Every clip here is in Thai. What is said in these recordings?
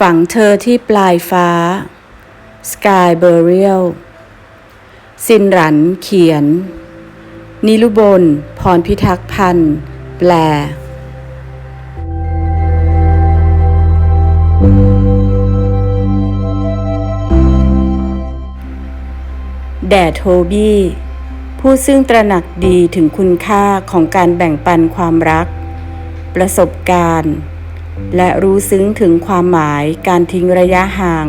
ฝังเธอที่ปลายฟ้า Sky Burial สินรันเขียน นิรุบล พรพิทักษ์พันธ์แปล แด่โทบี้ ผู้ซึ่งตระหนักดีถึงคุณค่าของการแบ่งปันความรัก ประสบการณ์ และรู้ซึ้งถึงความหมายการทิ้งระยะห่าง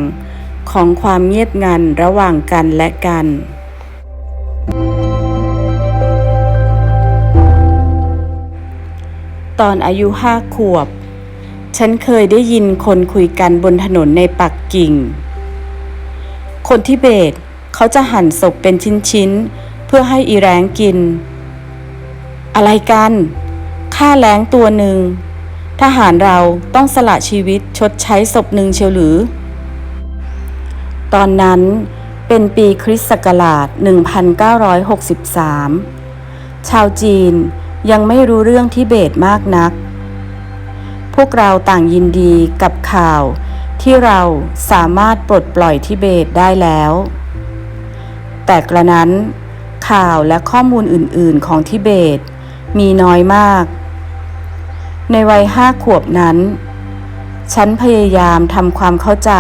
ของความเงียบงันระหว่างกันและกัน ตอนอายุห้าขวบ ฉันเคยได้ยินคนคุยกันบนถนนในปักกิ่ง คนทิเบตเขาจะหั่นศพเป็นชิ้นๆ เพื่อให้อีแรงกิน อะไรกันค่าแรงตัวหนึ่ง ทหารเราต้องสละชีวิตชดใช้ศพหนึ่งเชียวหรือ ตอนนั้นเป็นปีคริสต์ศักราช 1963 ชาวจีนยังไม่รู้เรื่องทิเบตมากนัก พวกเราต่างยินดีกับข่าวที่เราสามารถปลดปล่อยทิเบตได้แล้ว แต่กระนั้นข่าวและข้อมูลอื่น ๆ ของทิเบตมีน้อยมาก ในวัยห้าขวบนั้น ฉันพยายามทำความเข้าใจ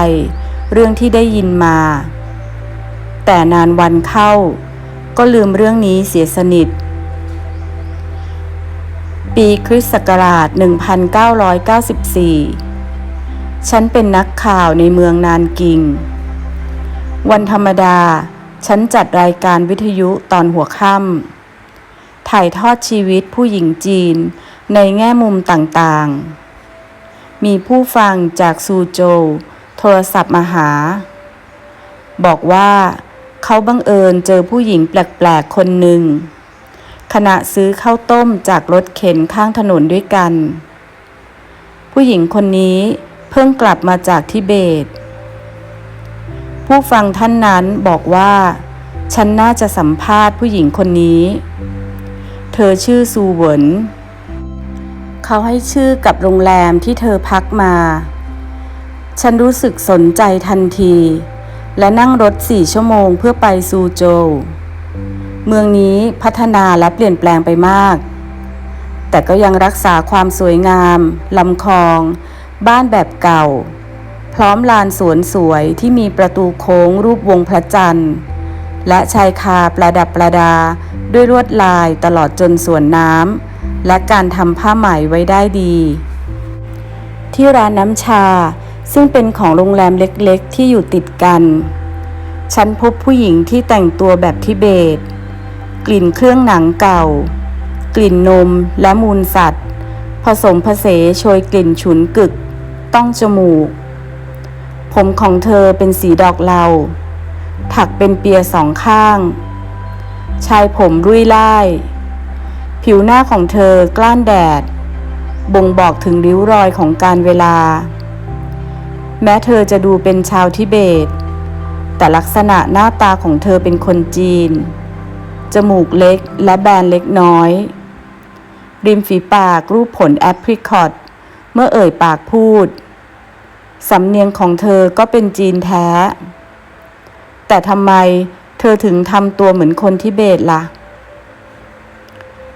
เรื่องที่ได้ยินมา แต่นานวันเข้า ก็ลืมเรื่องนี้เสียสนิท ปีคริสต์ศักราช 1994 ฉันเป็นนักข่าวในเมืองนานกิง วันธรรมดา ฉันจัดรายการวิทยุตอนหัวค่ำถ่ายทอดชีวิตผู้หญิงจีน ในแง่มุมต่างๆ มีผู้ฟังจากซูโจวโทรศัพท์มาหา บอกว่าเขาบังเอิญเจอผู้หญิงแปลกๆ คนหนึ่ง ขณะซื้อข้าวต้มจากรถเข็นข้างถนนด้วยกัน ผู้หญิงคนนี้เพิ่งกลับมาจากทิเบต ผู้ฟังท่านนั้นบอกว่า ฉันน่าจะสัมภาษณ์ผู้หญิงคนนี้ เธอชื่อซูเหวิน เขาให้ชื่อกับโรงแรมที่เธอพักมา ฉันรู้สึกสนใจทันที และนั่งรถสี่ชั่วโมงเพื่อไปซูโจวเมืองนี้พัฒนาและเปลี่ยนแปลงไปมาก แต่ก็ยังรักษาความสวยงามลำคลอง บ้านแบบเก่า พร้อมลานสวนสวยที่มีประตูโค้งรูปวงพระจันทร์ และชายคาประดับประดาด้วยลวดลายตลอดจนสวนน้ำ และการทำผ้าไหมไว้ได้ดี ที่ร้านน้ำชาซึ่งเป็นของโรงแรมเล็กๆ ที่อยู่ติดกัน ฉันพบผู้หญิงที่แต่งตัวแบบทิเบต กลิ่นเครื่องหนังเก่า กลิ่นนมและมูลสัตว์ ผสมผสมโชยกลิ่นฉุนกึก ต้องจมูก ผมของเธอเป็นสีดอกเหลาถักเป็นเปียสองข้าง ชายผมรุ่ยล่าย ผิวหน้าของเธอกล้านแดด บ่งบอกถึงริ้วรอยของการเวลา แม้เธอจะดูเป็นชาวทิเบต แต่ลักษณะหน้าตาของเธอเป็นคนจีน จมูกเล็กและแบนเล็กน้อย ริมฝีปากรูปผลแอปริคอตเมื่อเอ่ยปากพูด สำเนียงของเธอก็เป็นจีนแท้ แต่ทำไมเธอถึงทำตัวเหมือนคนทิเบตละ่ะ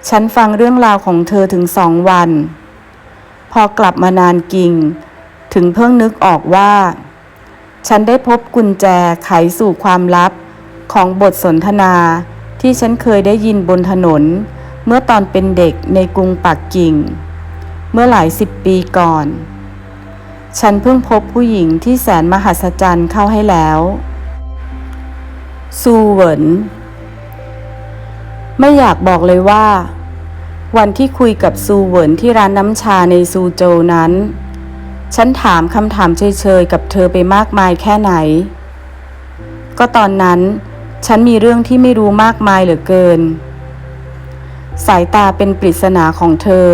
ฉันฟังเรื่องราวของเธอถึงสองวัน พอกลับมานานกิงถึงเพิ่งนึกออกว่า ฉันได้พบกุญแจไขสู่ความลับของบทสนทนาที่ฉันเคยได้ยินบนถนน เมื่อตอนเป็นเด็กในกรุงปักกิ่ง เมื่อหลายสิบปีก่อน ฉันเพิ่งพบผู้หญิงที่แสนมหัศจรรย์เข้าให้แล้ว ซูเวิน ไม่อยากบอกเลยว่า วันที่คุยกับซูเหวินที่ร้านน้ำชาในซูโจนั้น ฉันถามคำถามเฉยๆกับเธอไปมากมายแค่ไหน ก็ตอนนั้น ฉันมีเรื่องที่ไม่รู้มากมายเหลือเกิน สายตาเป็นปริศนาของเธอ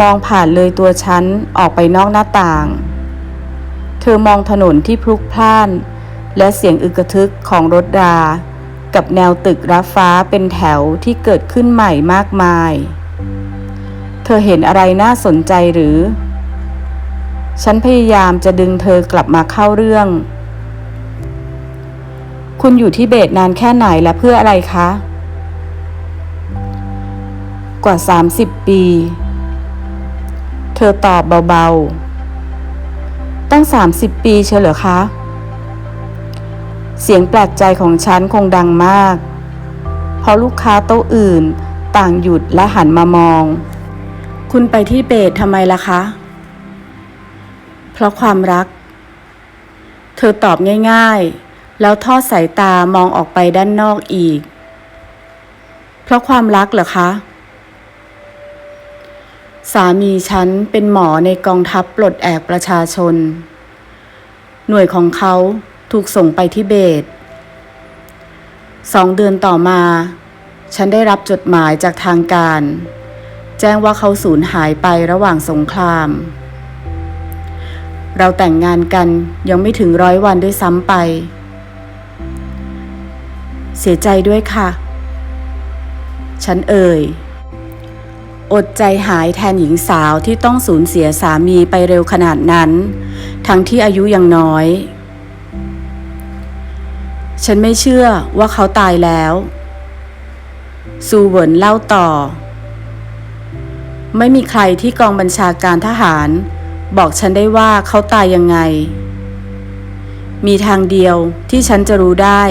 มองผ่านเลยตัวฉันออกไปนอกหน้าต่าง เธอมองถนนที่พลุกพล่าน และเสียงอึกทึกของรถรา กับแนวตึกรับฟ้าเป็นแถวที่เกิดขึ้นใหม่มากมาย เธอเห็นอะไรน่าสนใจหรือ ฉันพยายามจะดึงเธอกลับมาเข้าเรื่อง คุณอยู่ที่เบตนานแค่ไหนและเพื่ออะไรคะ กว่า 30 ปี เธอตอบเบาๆ ตั้ง 30 ปีเชียวเหรอคะ เสียงแปลกใจของฉันคงดังมาก เพราะลูกค้าโต๊ะอื่นต่างหยุดและหันมามอง คุณไปที่เบตทำไมล่ะคะ เพราะความรัก เธอตอบง่ายๆ แล้วทอดสายตามองออกไปด้านนอกอีก เพราะความรักเหรอคะ สามีฉันเป็นหมอในกองทัพปลดแอกประชาชน หน่วยของเขา ถูกส่งไปที่เบตสองเดือนต่อมา ฉันได้รับจดหมายจากทางการ แจ้งว่าเขาสูญหายไประหว่างสงคราม เราแต่งงานกันยังไม่ถึงร้อยวันด้วยซ้ำไป เสียใจด้วยค่ะ ฉันเอ่ย อดใจหายแทนหญิงสาวที่ต้องสูญเสียสามีไปเร็วขนาดนั้น ทั้งที่อายุยังน้อย ฉันไม่เชื่อว่าเขาตายแล้ว ซูเวินเล่าต่อ ไม่มีใครที่กองบัญชาการทหาร บอกฉันได้ว่าเขาตายยังไง มีทางเดียวที่ฉันจะรู้ได้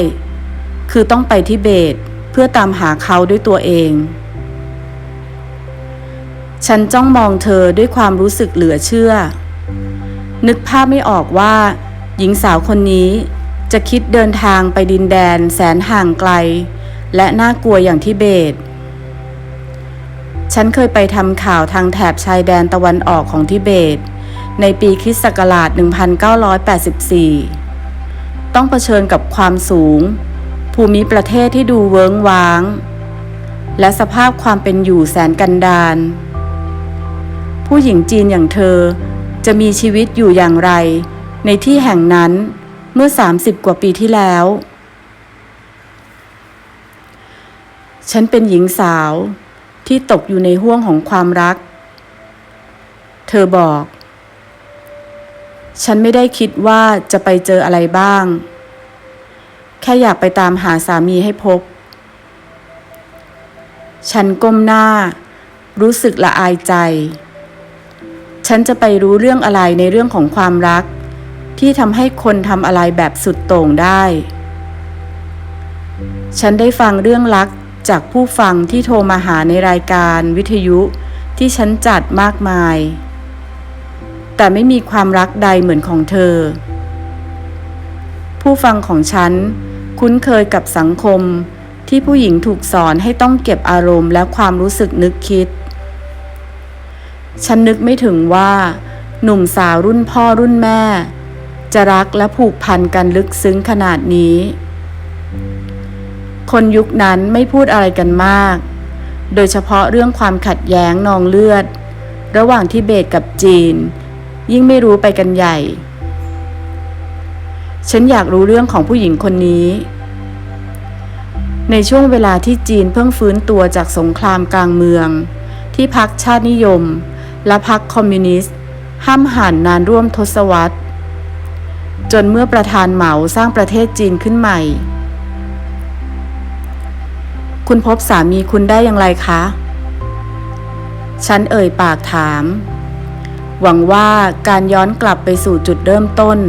คือต้องไปที่เบตเพื่อตามหาเขาด้วยตัวเอง ฉันจ้องมองเธอด้วยความรู้สึกเหลือเชื่อ นึกภาพไม่ออกว่า หญิงสาวคนนี้ จะคิดเดินทางไปดินแดนแสนห่างไกล และน่ากลัวอย่างที่เบต ฉันเคยไปทำข่าวทางแถบชายแดนตะวันออกของทิเบต ในปีคริสต์ศักราช 1984 ต้องเผชิญกับความสูง ภูมิประเทศที่ดูเวิ้งว้าง และสภาพความเป็นอยู่แสนกันดารผู้หญิงจีนอย่างเธอจะมีชีวิตอยู่อย่างไร ในที่แห่งนั้น เมื่อ 30 กว่าปีที่แล้ว ฉันเป็นหญิงสาวที่ตกอยู่ในห้วงของความรัก เธอบอก ฉันไม่ได้คิดว่าจะไปเจออะไรบ้าง แค่อยากไปตามหาสามีให้พบ ฉันก้มหน้า รู้สึกละอายใจ ฉันจะไปรู้เรื่องอะไรในเรื่องของความรัก ที่ทำให้คนทำอะไรแบบสุดโต่งได้ ฉันได้ฟังเรื่องรักจากผู้ฟังที่โทรมาหาในรายการวิทยุที่ฉันจัดมากมาย แต่ไม่มีความรักใดเหมือนของเธอ ผู้ฟังของฉันคุ้นเคยกับสังคมที่ผู้หญิงถูกสอนให้ต้องเก็บอารมณ์และความรู้สึกนึกคิด ฉันนึกไม่ถึงว่า หนุ่มสาวรุ่นพ่อรุ่นแม่ จะรักและผูกพันกันลึกซึ้งขนาดนี้ คนยุคนั้นไม่พูดอะไรกันมาก โดยเฉพาะเรื่องความขัดแย้งนองเลือด ระหว่างทิเบตกับจีน ยิ่งไม่รู้ไปกันใหญ่ ฉันอยากรู้เรื่องของผู้หญิงคนนี้ ในช่วงเวลาที่จีนเพิ่งฟื้นตัวจากสงครามกลางเมือง ที่พรรคชาตินิยม และพรรคคอมมิวนิสต์ ห้ามหันนานร่วมทศวรรษ จนเมื่อประธานเหมาสร้างประเทศจีนขึ้นใหม่ คุณพบสามีคุณได้อย่างไรคะ ฉันเอ่ยปากถาม หวังว่าการย้อนกลับไปสู่จุดเริ่มต้น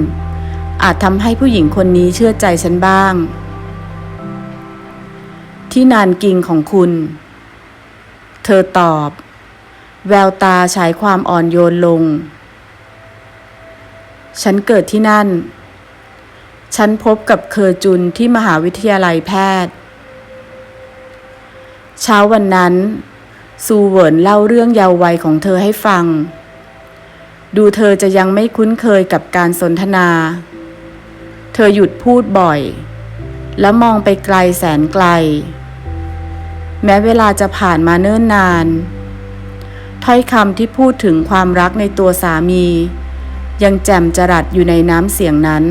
อาจทำให้ผู้หญิงคนนี้เชื่อใจฉันบ้าง ที่นานกิงของคุณ เธอตอบ แววตาฉายความอ่อนโยนลงฉันเกิดที่นั่น ฉันพบกับเคอจุนที่มหาวิทยาลัยแพทย์ เช้าวันนั้น ซูเวินเล่าเรื่องเยาว์วัยของเธอให้ฟัง ดูเธอจะยังไม่คุ้นเคยกับการสนทนา เธอหยุดพูดบ่อย แล้วมองไปไกลแสนไกล แม้เวลาจะผ่านมาเนิ่นนาน ถ้อยคำที่พูดถึงความรักในตัวสามี ยังแจ่มจรัสอยู่ในน้ำเสียงนั้น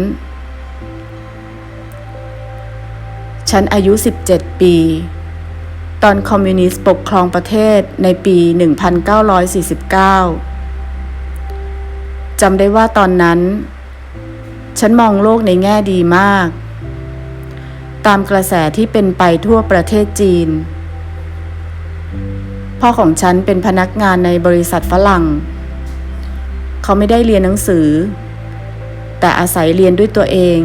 ฉันอายุ 17 ปี ตอนคอมมิวนิสต์ปกครองประเทศในปี 1949 จำได้ว่าตอนนั้น ฉันมองโลกในแง่ดีมาก ตามกระแสที่เป็นไปทั่วประเทศจีน พ่อของฉันเป็นพนักงานในบริษัทฝรั่ง เขาไม่ได้เรียนหนังสือ แต่อาศัยเรียนด้วยตัวเอง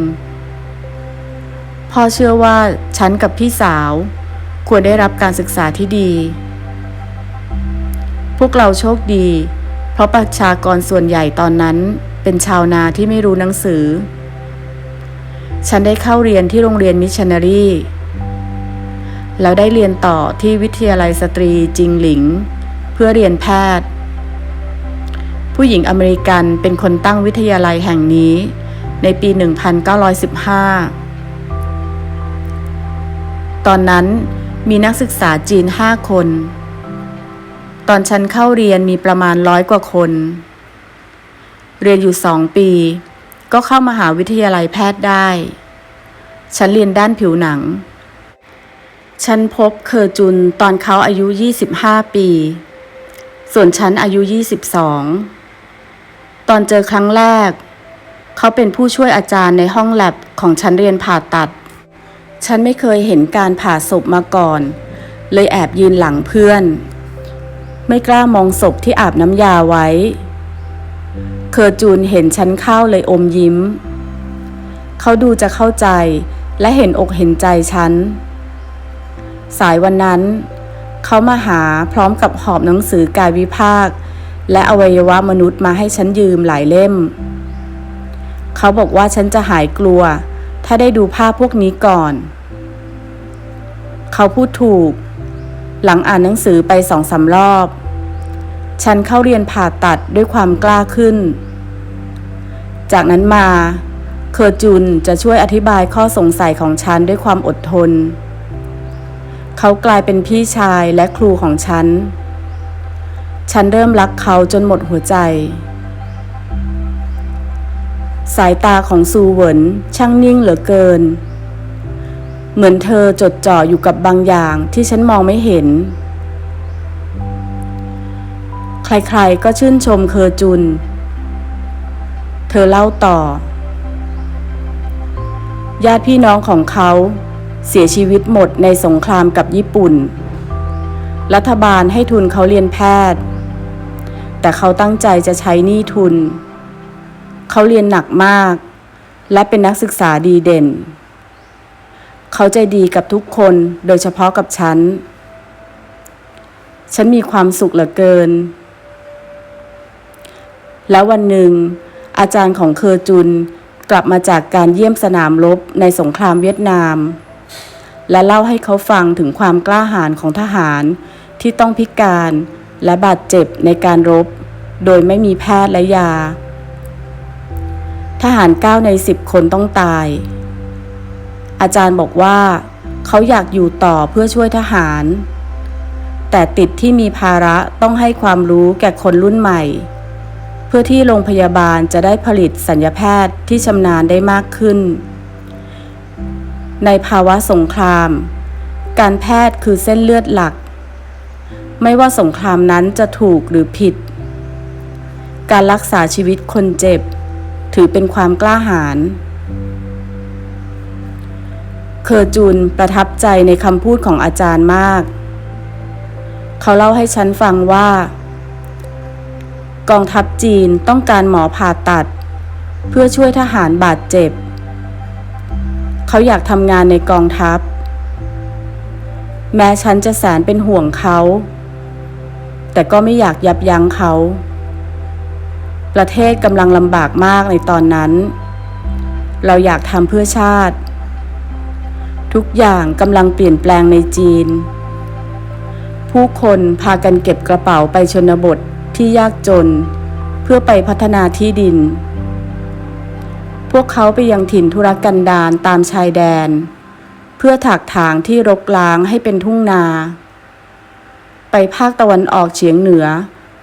พ่อเชื่อว่าฉันกับพี่สาว ควรได้รับการศึกษาที่ดี พวกเราโชคดี เพราะประชากรส่วนใหญ่ตอนนั้นเป็นชาวนาที่ไม่รู้หนังสือ ฉันได้เข้าเรียนที่โรงเรียนมิชชันนารีแล้วได้เรียนต่อที่วิทยาลัยสตรีจิงหลิง เพื่อเรียนแพทย์ ผู้หญิงอเมริกันเป็นคนตั้งวิทยาลัยแห่งนี้ในปี 1915 ตอนนั้นมีนักศึกษาจีนห้าคน ตอนฉันเข้าเรียนมีประมาณร้อยกว่าคน เรียนอยู่สองปี ก็เข้ามหาวิทยาลัยแพทย์ได้ ฉันเรียนด้านผิวหนัง ฉันพบเคอจุนตอนเขาอายุ 25 ปี ส่วนฉันอายุ 22 ตอนเจอครั้งแรก เขาเป็นผู้ช่วยอาจารย์ในห้องแลบของฉันเรียนผ่าตัด ฉันไม่เคยเห็นการผ่าศพมาก่อน เลยแอบยืนหลังเพื่อน ไม่กล้ามองศพที่อาบน้ำยาไว้ เคอจูนเห็นฉันเข้าเลยอมยิ้ม เขาดูจะเข้าใจและเห็นอกเห็นใจฉัน สายวันนั้น เขามาหาพร้อมกับหอบหนังสือกายวิภาค และอวัยวะมนุษย์มาให้ฉันยืมหลายเล่ม เขาบอกว่าฉันจะหายกลัว ถ้าได้ดูภาพพวกนี้ก่อน เขาพูดถูก หลังอ่านหนังสือไปสองสารอบ ฉันเข้าเรียนผ่าตัดด้วยความกล้าขึ้น จากนั้นมา เคอร์จุนจะช่วยอธิบายข้อสงสัยของฉันด้วยความอดทน เขากลายเป็นพี่ชายและครูของฉัน ฉันเริ่มรักเขาจนหมดหัวใจ สายตาของซูเหวินช่างนิ่งเหลือเกิน เหมือนเธอจดจ่ออยู่กับบางอย่างที่ฉันมองไม่เห็น ใครๆก็ชื่นชมเคอจุน เธอเล่าต่อ ญาติพี่น้องของเขาเสียชีวิตหมดในสงครามกับญี่ปุ่น รัฐบาลให้ทุนเขาเรียนแพทย์ แต่เขาตั้งใจจะใช้หนี้ทุน เขาเรียนหนักมาก และเป็นนักศึกษาดีเด่น เขาใจดีกับทุกคนโดยเฉพาะกับฉัน ฉันมีความสุขเหลือเกิน แล้ววันหนึ่ง อาจารย์ของเคอจุนกลับมาจากการเยี่ยมสนามรบในสงครามเวียดนาม และเล่าให้เขาฟังถึงความกล้าหาญของทหารที่ต้องพิการและบาดเจ็บในการรบ โดยไม่มีแพทย์และยา ทหารเก้าในสิบคนต้องตาย อาจารย์บอกว่า เขาอยากอยู่ต่อเพื่อช่วยทหาร แต่ติดที่มีภาระต้องให้ความรู้แก่คนรุ่นใหม่ เพื่อที่โรงพยาบาลจะได้ผลิตสัญญาแพทย์ที่ชำนาญได้มากขึ้น ในภาวะสงคราม การแพทย์คือเส้นเลือดหลัก ไม่ว่าสงครามนั้นจะถูกหรือผิด การรักษาชีวิตคนเจ็บ ถือเป็นความกล้าหาญเคอจุนประทับใจในคำพูดของอาจารย์มาก เขาเล่าให้ฉันฟังว่า กองทัพจีนต้องการหมอผ่าตัด เพื่อช่วยทหารบาดเจ็บ เขาอยากทำงานในกองทัพ แม้ฉันจะแสนเป็นห่วงเขา แต่ก็ไม่อยากยับยั้งเขา ประเทศกำลังลำบากมากในตอนนั้น เราอยากทำเพื่อชาติ ทุกอย่างกำลังเปลี่ยนแปลงในจีน ผู้คนพากันเก็บกระเป๋าไปชนบทที่ยากจน เพื่อไปพัฒนาที่ดิน พวกเขาไปยังถิ่นธุรกันดารตามชายแดน เพื่อถักถางที่รกร้างให้เป็นทุ่งนา ไปภาคตะวันออกเฉียงเหนือ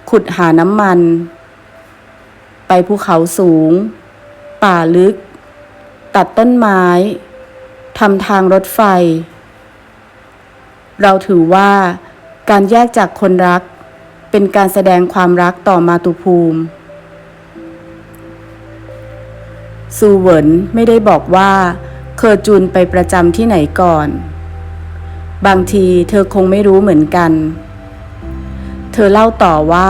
ขุดหาน้ำมัน ไปภูเขาสูง ป่าลึก ตัดต้นไม้ทำทางรถไฟ เราถือว่าการแยกจากคนรัก เป็นการแสดงความรักต่อมาตุภูมิซูเหวินไม่ได้บอกว่าเคอจุนไปประจำที่ไหนก่อน บางทีเธอคงไม่รู้เหมือนกัน เธอเล่าต่อว่า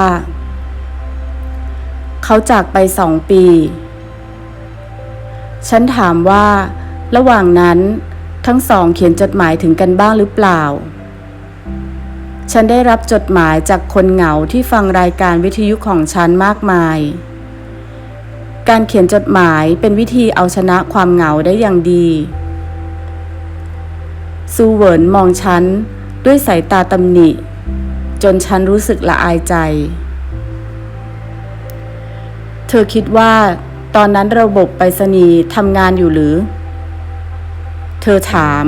เขาจากไปสองปี ฉันถามว่า ระหว่างนั้นทั้งสองเขียนจดหมายถึงกันบ้างหรือเปล่า ฉันได้รับจดหมายจากคนเหงาที่ฟังรายการวิทยุของฉันมากมาย การเขียนจดหมายเป็นวิธีเอาชนะความเหงาได้อย่างดี ซูเวินมองฉันด้วยสายตาตำหนิ จนฉันรู้สึกละอายใจ เธอคิดว่า ตอนนั้นระบบไปรษณีย์ทำงานอยู่หรือ เธอถาม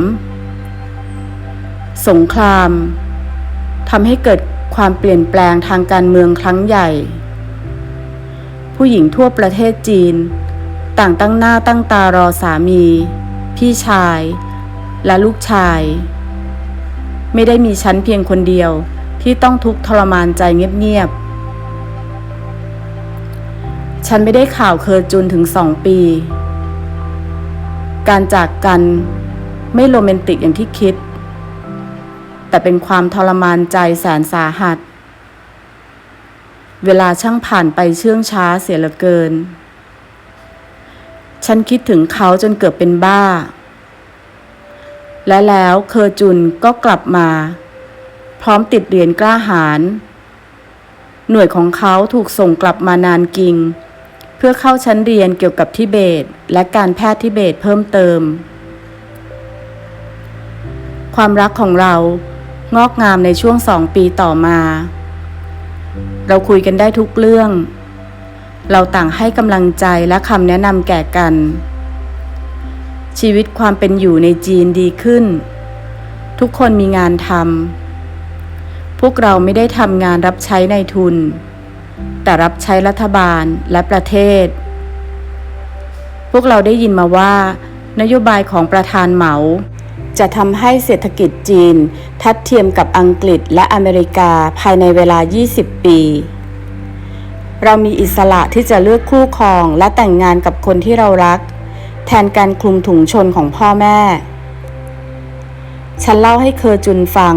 สงครามทำให้เกิดความเปลี่ยนแปลงทางการเมืองครั้งใหญ่ ผู้หญิงทั่วประเทศจีน ต่างตั้งหน้าตั้งตารอสามี พี่ชาย และลูกชาย ไม่ได้มีฉันเพียงคนเดียวที่ต้องทุกข์ทรมานใจเงียบๆ ฉันไม่ได้ข่าวเคอจุนถึงสองปี การจากกันไม่โรแมนติกอย่างที่คิด แต่เป็นความทรมานใจแสนสาหัส เวลาช่างผ่านไปเชื่องช้าเสียเหลือเกิน ฉันคิดถึงเขาจนเกือบเป็นบ้า และแล้วเคอจุนก็กลับมา พร้อมติดเหรียญกล้าหาญหน่วยของเขาถูกส่งกลับมานานกิง พื่อเข้าชั้นเรียนเกี่ยวกับทิเบต และการแพทย์ทิเบตเพิ่มเติม ความรักของเรางอกงามในช่วงสองปีต่อมา เราคุยกันได้ทุกเรื่อง เราต่างให้กำลังใจและคำแนะนำแก่กัน ชีวิตความเป็นอยู่ในจีนดีขึ้น ทุกคนมีงานทำพวกเราไม่ได้ทำงานรับใช้ในทุน แต่รับใช้รัฐบาลและประเทศ พวกเราได้ยินมาว่า นโยบายของประธานเหมา จะทำให้เศรษฐกิจจีน ทัดเทียมกับอังกฤษและอเมริกาภายในเวลา 20 ปี เรามีอิสระที่จะเลือกคู่ครองและแต่งงานกับคนที่เรารัก แทนการคลุมถุงชนของพ่อแม่ ฉันเล่าให้เคอจุนฟัง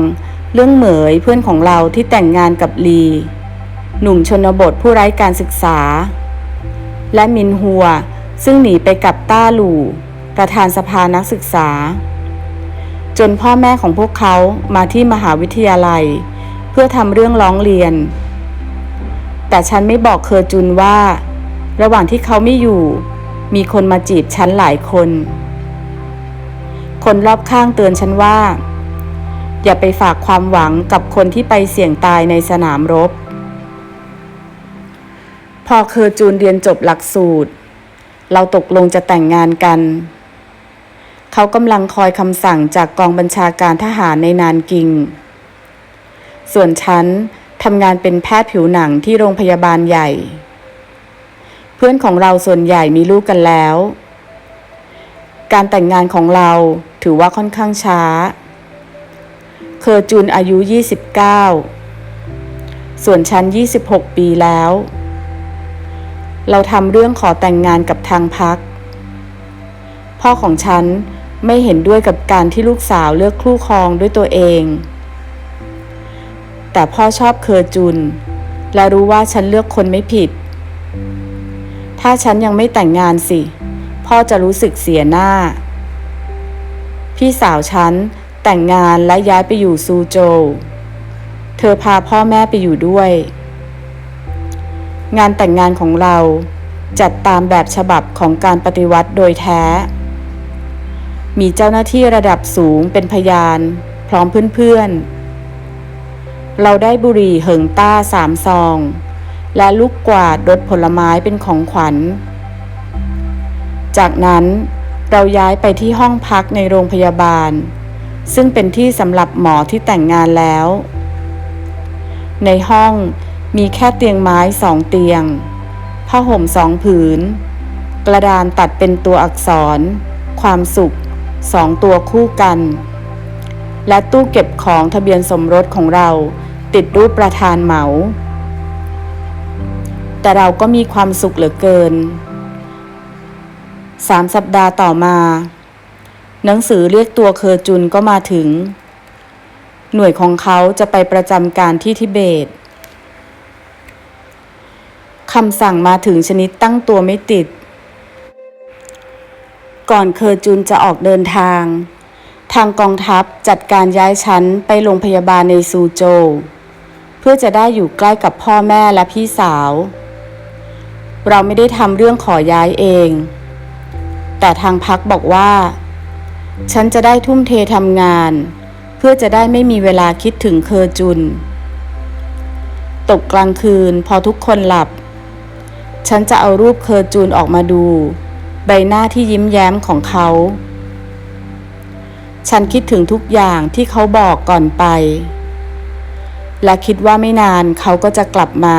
เรื่องเหมยเพื่อนของเราที่แต่งงานกับลี หนุ่มชนบทผู้ไร้การศึกษา และมินฮัว ซึ่งหนีไปกับต้าหลู่ ประธานสภานักศึกษา จนพ่อแม่ของพวกเขามาที่มหาวิทยาลัย เพื่อทำเรื่องร้องเรียน แต่ฉันไม่บอกเคอจุนว่า ระหว่างที่เขาไม่อยู่ มีคนมาจีบฉันหลายคน คนรอบข้างเตือนฉันว่า อย่าไปฝากความหวังกับคนที่ไปเสี่ยงตายในสนามรบ พอเคอจูนเรียนจบหลักสูตร เราตกลงจะแต่งงานกัน เขากำลังคอยคำสั่งจากกองบัญชาการทหารในนานกิง ส่วนฉันทำงานเป็นแพทย์ผิวหนังที่โรงพยาบาลใหญ่ เพื่อนของเราส่วนใหญ่มีลูกกันแล้ว การแต่งงานของเราถือว่าค่อนข้างช้า เคอจุนอายุ 29 ส่วนฉัน 26 ปีแล้ว เราทำเรื่องขอแต่งงานกับทางพัก พ่อของฉันไม่เห็นด้วยกับการที่ลูกสาวเลือกคู่ครองด้วยตัวเอง แต่พ่อชอบเคอจุน และรู้ว่าฉันเลือกคนไม่ผิด ถ้าฉันยังไม่แต่งงานสิ พ่อจะรู้สึกเสียหน้า พี่สาวฉันแต่งงานและย้ายไปอยู่ซูโจวเธอพาพ่อแม่ไปอยู่ด้วย งานแต่งงานของเรา จัดตามแบบฉบับของการปฏิวัติโดยแท้ มีเจ้าหน้าที่ระดับสูงเป็นพยาน พร้อมเพื่อนๆ เราได้บุหรี่เหิงต้าสามซอง และลูกกวาดรถผลไม้เป็นของขวัญ จากนั้นเราย้ายไปที่ห้องพักในโรงพยาบาล ซึ่งเป็นที่สำหรับหมอที่แต่งงานแล้ว ในห้อง มีแค่เตียงไม้สองเตียง ผ้าห่มสองผืน กระดานตัดเป็นตัวอักษร ความสุขสองตัวคู่กัน และตู้เก็บของทะเบียนสมรสของเราติดรูปประธานเหมา แต่เราก็มีความสุขเหลือเกินสามสัปดาห์ต่อมา หนังสือเรียกตัวเคอร์จุนก็มาถึง หน่วยของเขาจะไปประจำการที่ทิเบต คำสั่งมาถึงชนิดตั้งตัวไม่ติด ก่อนเคอร์จุนจะออกเดินทาง ทางกองทัพจัดการย้ายฉันไปโรงพยาบาลในซูโจ เพื่อจะได้อยู่ใกล้กับพ่อแม่และพี่สาว เราไม่ได้ทำเรื่องขอย้ายเอง แต่ทางพักบอกว่า ฉันจะได้ทุ่มเททำงาน เพื่อจะได้ไม่มีเวลาคิดถึงเคอร์จุนตกกลางคืนพอทุกคนหลับ ฉันจะเอารูปเคอร์จูนออกมาดู ใบหน้าที่ยิ้มแย้มของเขา ฉันคิดถึงทุกอย่างที่เขาบอกก่อนไป และคิดว่าไม่นานเขาก็จะกลับมา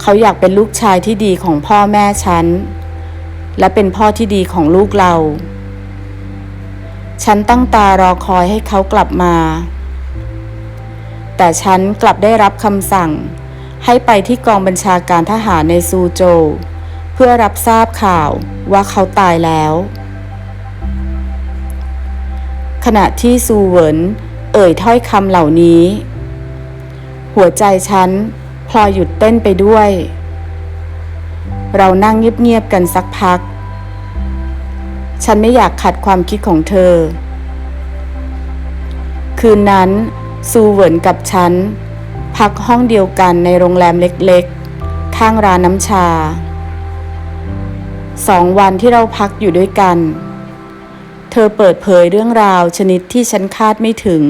เขาอยากเป็นลูกชายที่ดีของพ่อแม่ฉัน และเป็นพ่อที่ดีของลูกเรา ฉันตั้งตารอคอยให้เขากลับมา แต่ฉันกลับได้รับคำสั่ง ให้ไปที่กองบัญชาการทหารในซูโจวเพื่อรับทราบข่าวว่าเขาตายแล้ว ขณะที่ซูเหวินเอ่ยถ้อยคำเหล่านี้ หัวใจฉันพลอยหยุดเต้นไปด้วย เรานั่งเงียบๆกันสักพัก ฉันไม่อยากขัดความคิดของเธอ คืนนั้นซูเหวินกับฉัน พักห้องเดียวกันในโรงแรมเล็กๆ ข้างร้านน้ำชา สองวันที่เราพักอยู่ด้วยกัน เธอเปิดเผยเรื่องราวชนิดที่ฉันคาดไม่ถึง